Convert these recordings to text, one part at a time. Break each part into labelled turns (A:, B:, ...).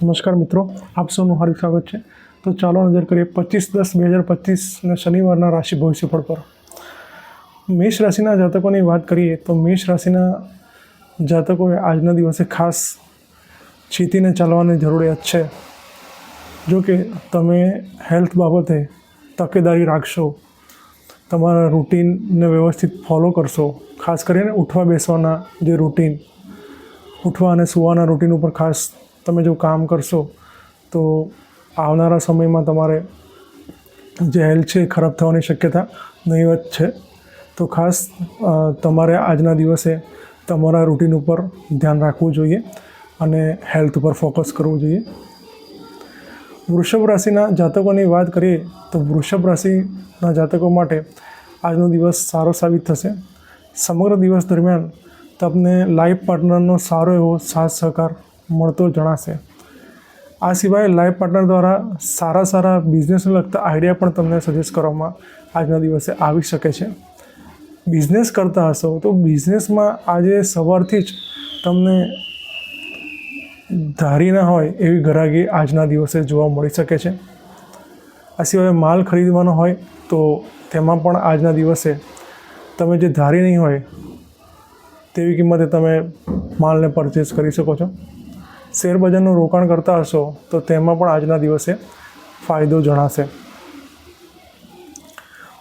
A: નમસ્કાર મિત્રો, આપ સૌનું હાર્દિક સ્વાગત છે. તો ચાલો નજર કરીએ પચીસ દસ બે હજાર પચીસને શનિવારના રાશિ ભવિષ્યફળ પર. મેષ રાશિના જાતકોની વાત કરીએ તો મેષ રાશિના જાતકોએ આજના દિવસે ખાસ ચેતીને ચાલવાની જરૂરિયાત છે. જો કે તમે હેલ્થ બાબતે તકેદારી રાખશો, તમારા રૂટીનને વ્યવસ્થિત ફોલો કરશો, ખાસ કરીને ઉઠવા બેસવાના જે રૂટીન, ઉઠવા અને સુવાના રૂટીન ઉપર ખાસ તમે જો કામ કરશો, તો આવનારા સમયમાં તમારે જે હેલ્થ છે એ ખરાબ થવાની શક્યતા નહીવત છે. તો ખાસ તમારે આજના દિવસે તમારા રૂટીન ઉપર ધ્યાન રાખવું જોઈએ અને હેલ્થ ઉપર ફોકસ કરવું જોઈએ. વૃષભ રાશિના જાતકોની વાત કરીએ, તો વૃષભ રાશિના જાતકો માટે આજનો દિવસ સારો સાબિત થશે. સમગ્ર દિવસ દરમિયાન તમને લાઈફ પાર્ટનરનો સારો એવો સાથ સહકાર મળતો જણાશે. આ સિવાય લાઈફ પાર્ટનર દ્વારા સારા સારા બિઝનેસને લગતા આઈડિયા પણ તમને સજેસ્ટ કરવામાં આજના દિવસે આવી શકે છે. બિઝનેસ કરતા હશો તો બિઝનેસમાં આજે સવારથી જ તમને ધારી ના હોય એવી ગ્રાહકી આજના દિવસે જોવા મળી શકે છે. આ સિવાય માલ ખરીદવાનો હોય તો તેમાં પણ આજના દિવસે તમે જે ધારી નહીં હોય તેવી કિંમતે તમે માલને પરચેસ કરી શકો છો. શેર બજારનું રોકાણ કરતા હશો, તો તેમાં પણ આજના દિવસે ફાયદો જણાશે.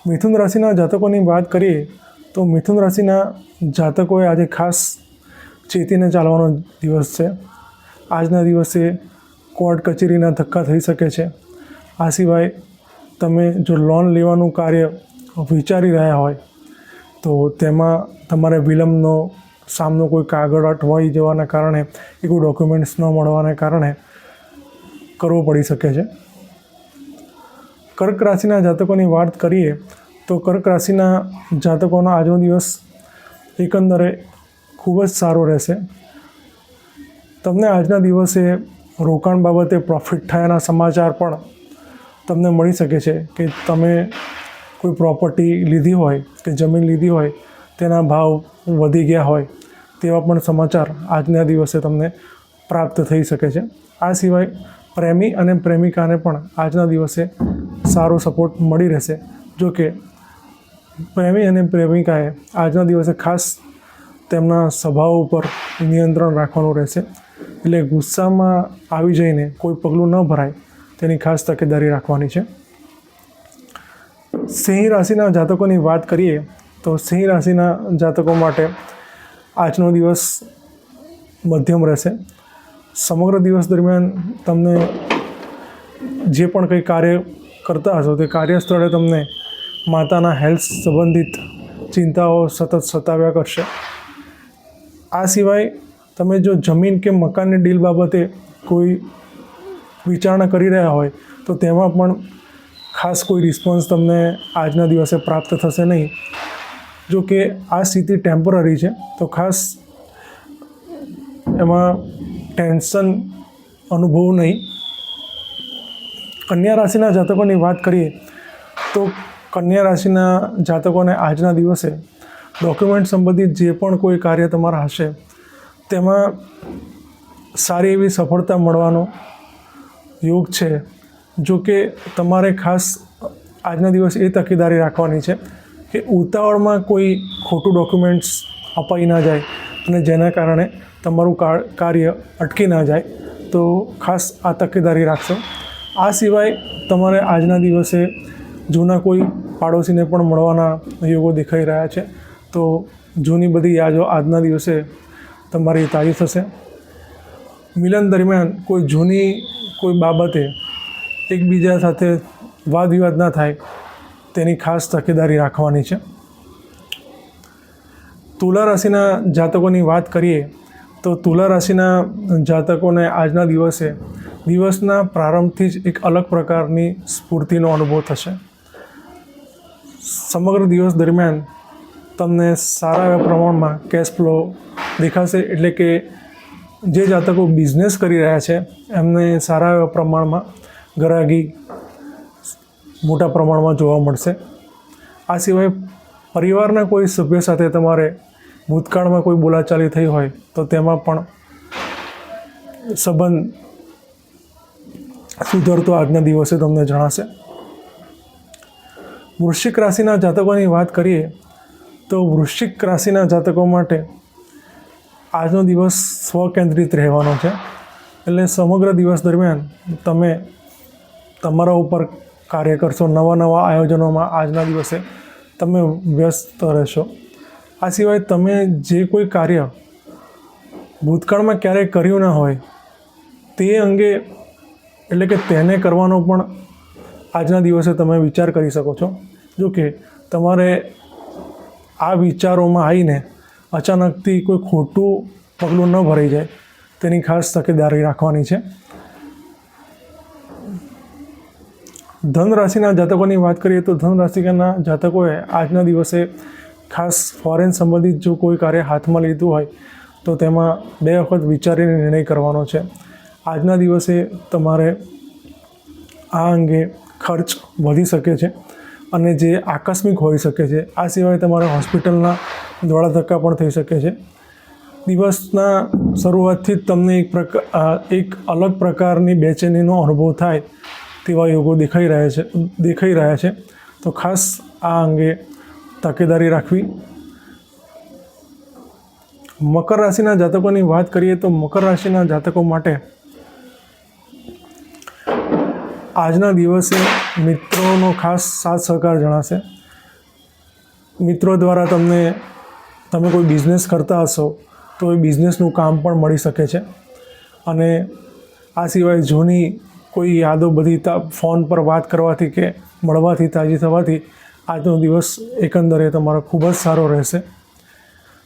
A: મિથુન રાશિના જાતકોની વાત કરીએ, તો મિથુન રાશિના જાતકોએ આજે ખાસ ચેતીને ચાલવાનો દિવસ છે. આજના દિવસે કોર્ટ કચેરીના ધક્કા થઈ શકે છે. આ સિવાય તમે જો લોન લેવાનું કાર્ય વિચારી રહ્યા હોય, તો તેમાં તમારે વિલંબનો સામનો કોઈ કાગળ અટવાઈ જવાના કારણે, કે કોઈ ડોક્યુમેન્ટ્સ ન મળવાને કારણે કરવો પડી શકે છે. કર્ક રાશિના જાતકોની વાત કરીએ, તો કર્ક રાશિના જાતકોનો આજનો દિવસ એકંદરે ખૂબ જ સારો રહેશે. તમને આજના દિવસે રોકાણ બાબતે પ્રોફિટ થયાના સમાચાર પણ તમને મળી શકે છે, કે તમે કોઈ પ્રોપર્ટી લીધી હોય, કે જમીન લીધી હોય તેના ભાવ વધી ગયા હોય તેવા પણ સમાચાર આજના દિવસે તમને પ્રાપ્ત થઈ શકે છે. આ સિવાય પ્રેમી અને પ્રેમિકાને પણ આજના દિવસે સારો સપોર્ટ મળી રહેશે. જો કે પ્રેમી અને પ્રેમિકાએ આજના દિવસે ખાસ તેમના સ્વભાવ ઉપર નિયંત્રણ રાખવાનું રહેશે. એટલે ગુસ્સામાં આવી જઈને કોઈ પગલું ન ભરાય તેની ખાસ તકેદારી રાખવાની છે. સિંહ રાશિના જાતકોની વાત કરીએ તો સિંહ રાશિના જાતકો માટે આજનો દિવસ મધ્યમ રહેશે. સમગ્ર દિવસ દરમિયાન તમને જે પણ કંઈ કાર્ય કરતા હશો તે કાર્યસ્થળે તમને માતાના હેલ્થ સંબંધિત ચિંતાઓ સતત સતાવ્યા કરશે. આ સિવાય તમે જો જમીન કે મકાનની ડીલ બાબતે કોઈ વિચારણા કરી રહ્યા હોય તો તેમાં પણ ખાસ કોઈ રિસ્પોન્સ તમને આજના દિવસે પ્રાપ્ત થશે નહીં. જો કે આ સ્થિતિ ટેમ્પરરી છે, તો ખાસ એમાં ટેન્શન અનુભવ નહીં. કન્યા રાશિના જાતકોની વાત કરીએ, તો કન્યા રાશિના જાતકોને આજના દિવસે ડોક્યુમેન્ટ સંબંધિત જે પણ કોઈ કાર્ય તમારા હશે, તેમાં સારી એવી સફળતા મળવાનો યોગ છે. જો કે તમારે ખાસ આજના દિવસે એ તકેદારી રાખવાની છે. કે ઉતાવળમાં કોઈ ખોટું ડોક્યુમેન્ટ્સ અપાઈ ના જાય અને જેના કારણે તમારું કાર- કાર્ય અટકી ના જાય, તો ખાસ આ તકેદારી રાખશો. આ સિવાય તમારે આજના દિવસે જૂના કોઈ પાડોશીને પણ મળવાના યોગો દેખાઈ રહ્યા છે. તો જૂની બધી યાદો આજના દિવસે તમારી તાજી થશે. મિલન દરમિયાન કોઈ જૂની કોઈ બાબતે એકબીજા સાથે વાદ વિવાદ ના થાય તેની ખાસ તકેદારી રાખવાની છે. તુલા રાશિના જાતકોની વાત કરીએ, તો તુલા રાશિના જાતકોને આજના દિવસે દિવસના પ્રારંભથી જ એક અલગ પ્રકારની સ્ફૂર્તિનો અનુભવ થશે. સમગ્ર દિવસ દરમિયાન તમને સારા એવા પ્રમાણમાં કેશ ફ્લો દેખાશે, એટલે કે જે જાતકો બિઝનેસ કરી રહ્યા છે, એમને સારા એવા પ્રમાણમાં ગ્રાહકી મોટા પ્રમાણમાં જોવા મળશે. આ સિવાય પરિવારના કોઈ સભ્ય સાથે તમારે ભૂતકાળમાં કોઈ બોલાચાલી થઈ હોય તો તેમાં પણ સંબંધ સુધરતો આજના દિવસે તમને જણાશે. વૃશ્ચિક રાશિના જાતકોની વાત કરીએ તો વૃશ્ચિક રાશિના જાતકો માટે આજનો દિવસ સ્વકેન્દ્રિત રહેવાનો છે. એટલે સમગ્ર દિવસ દરમિયાન તમે તમારા ઉપર કાર્ય કરશો નવા નવા આયોજનોમાં આજના દિવસે તમે વ્યસ્ત રહેશો. આ સિવાય તમે જે કોઈ કાર્ય ભૂતકાળમાં ક્યારેય કર્યું ના હોય, તે અંગે એટલે કે તેને કરવાનો પણ આજના દિવસે તમે વિચાર કરી શકો છો. જો કે તમારે આ વિચારોમાં આવીને અચાનકથી કોઈ ખોટું પગલું ન ભરાઈ જાય, તેની ખાસ તકેદારી રાખવાની છે. ધન રાશિના જાતકોની વાત કરીએ તો ધન રાશિના જાતકોએ આજના દિવસે ખાસ ફોરેન સંબંધિત જો કોઈ કાર્ય હાથમાં લીધું હોય, તો તેમાં બે વખત વિચારીને નિર્ણય કરવાનો છે. આજના દિવસે તમારે આ અંગે ખર્ચ વધી શકે છે અને જે આકસ્મિક હોઈ શકે છે, આ સિવાય તમારે હોસ્પિટલના દોડા ધક્કા પણ થઈ શકે છે. દિવસના શરૂઆતથી જ તમને એક પ્રકાર એક અલગ પ્રકારની બેચેનીનો અનુભવ થાય તેવા યોગો દેખાઈ રહ્યા છે, દેખાઈ રહ્યા છે. તો ખાસ આ અંગે તકેદારી રાખવી. મકર રાશિના જાતકોની વાત કરીએ તો મકર રાશિના જાતકો માટે આજના દિવસે મિત્રોનો ખાસ સાથ સહકાર જણાશે. મિત્રો દ્વારા તમને, તમે કોઈ બિઝનેસ કરતા હશો તો એ બિઝનેસનું કામ પણ મળી શકે છે. અને આ સિવાય જૂની કોઈ યાદો બધી ફોન પર વાત કરવાથી કે મળવાથી, તાજી થવાથી આજનો દિવસ એકંદરે તમારો ખૂબ જ સારો રહેશે.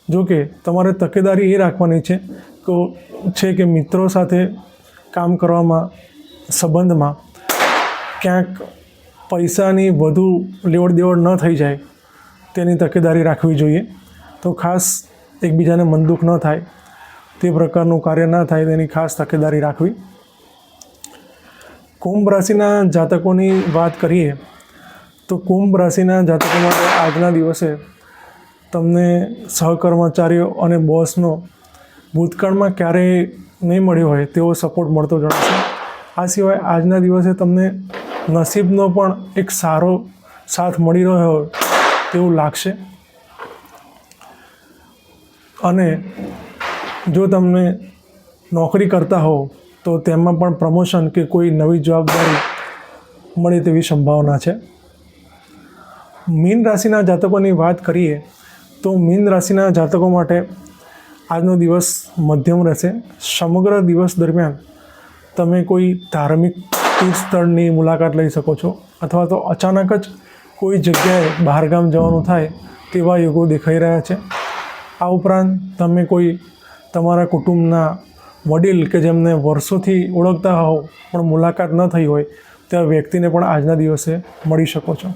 A: જો કે તમારે તકેદારી એ રાખવાની છે તો છે કે મિત્રો સાથે કામ કરવામાં, સંબંધમાં ક્યાંક પૈસાની વધુ લેવડ દેવડ ન થઈ જાય તેની તકેદારી રાખવી જોઈએ. તો ખાસ એકબીજાને મનદુખ ન થાય, તે પ્રકારનું કાર્ય ન થાય તેની ખાસ તકેદારી રાખવી. કુંભ રાશિના જાતકોની વાત કરીએ, તો કુંભ રાશિના જાતકો માટે આજના દિવસે તમને સહકર્મચારીઓ અને બોસનો ભૂતકાળમાં ક્યારેય નહીં મળ્યો હોય તેવો સપોર્ટ મળતો જણાશે. આ સિવાય આજના દિવસે તમને નસીબનો પણ એક સારો સાથ મળી રહ્યો હોય તેવું લાગશે. અને જો તમને નોકરી કરતા હો તો તેમાં પણ પ્રમોશન કે કોઈ નવી જવાબદારી મળે તેવી સંભાવના છે. મીન રાશિના જાતકોની વાત કરીએ તો મીન રાશિના જાતકો માટે આજનો દિવસ મધ્યમ રહેશે. સમગ્ર દિવસ દરમિયાન તમે કોઈ ધાર્મિક સ્થળની મુલાકાત લઈ શકો છો અથવા તો અચાનક જ કોઈ જગ્યાએ બહારગામ જવાનું થાય તેવા યોગો દેખાઈ રહ્યા છે. આ ઉપરાંત તમે કોઈ તમારા કુટુંબના વડીલ કે જેમને વર્ષોથી ઓળખતા હોવ પણ મુલાકાત ન થઈ હોય તેવા વ્યક્તિને પણ આજના દિવસે મળી શકો છો.